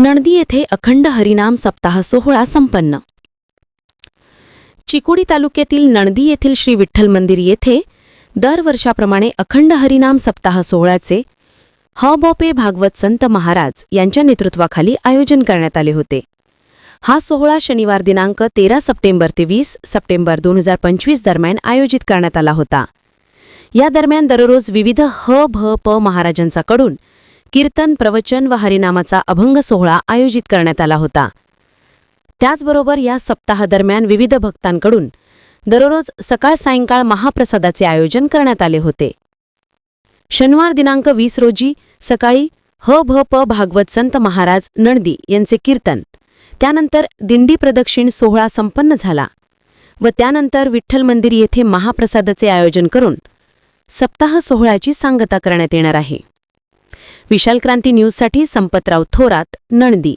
नणदी येथे अखंड हरिनाम सप्ताह सोहळा संपन्न. चिकोडी तालुक्यातील नणदी येथील श्री विठ्ठल मंदिर येथे दरवर्षाप्रमाणे अखंड हरिनाम सप्ताह सोहळ्याचे ह बॉपे भागवत संत महाराज यांच्या नेतृत्वाखाली आयोजन करण्यात आले होते. हा सोहळा शनिवार दिनांक तेरा सप्टेंबर ते वीस सप्टेंबर दोन हजार पंचवीस दरम्यान आयोजित करण्यात आला होता. या दरम्यान दररोज विविध ह भ प महाराजांचाकडून कीर्तन प्रवचन व हरिनामाचा अभंग सोहळा आयोजित करण्यात आला होता. त्याचबरोबर या सप्ताहादरम्यान विविध भक्तांकडून दररोज सकाळ सायंकाळ महाप्रसादाचे आयोजन करण्यात आले होते. शनिवार दिनांक वीस रोजी सकाळी ह भ प भागवत संत महाराज नणदी यांचे कीर्तन त्यानंतर दिंडी प्रदक्षिण सोहळा संपन्न झाला व त्यानंतर विठ्ठल मंदिर येथे महाप्रसादाचे आयोजन करून सप्ताह सोहळ्याची सांगता करण्यात येणार आहे. विशाल क्रांती न्यूजसाठी संपतराव थोरात नणदी.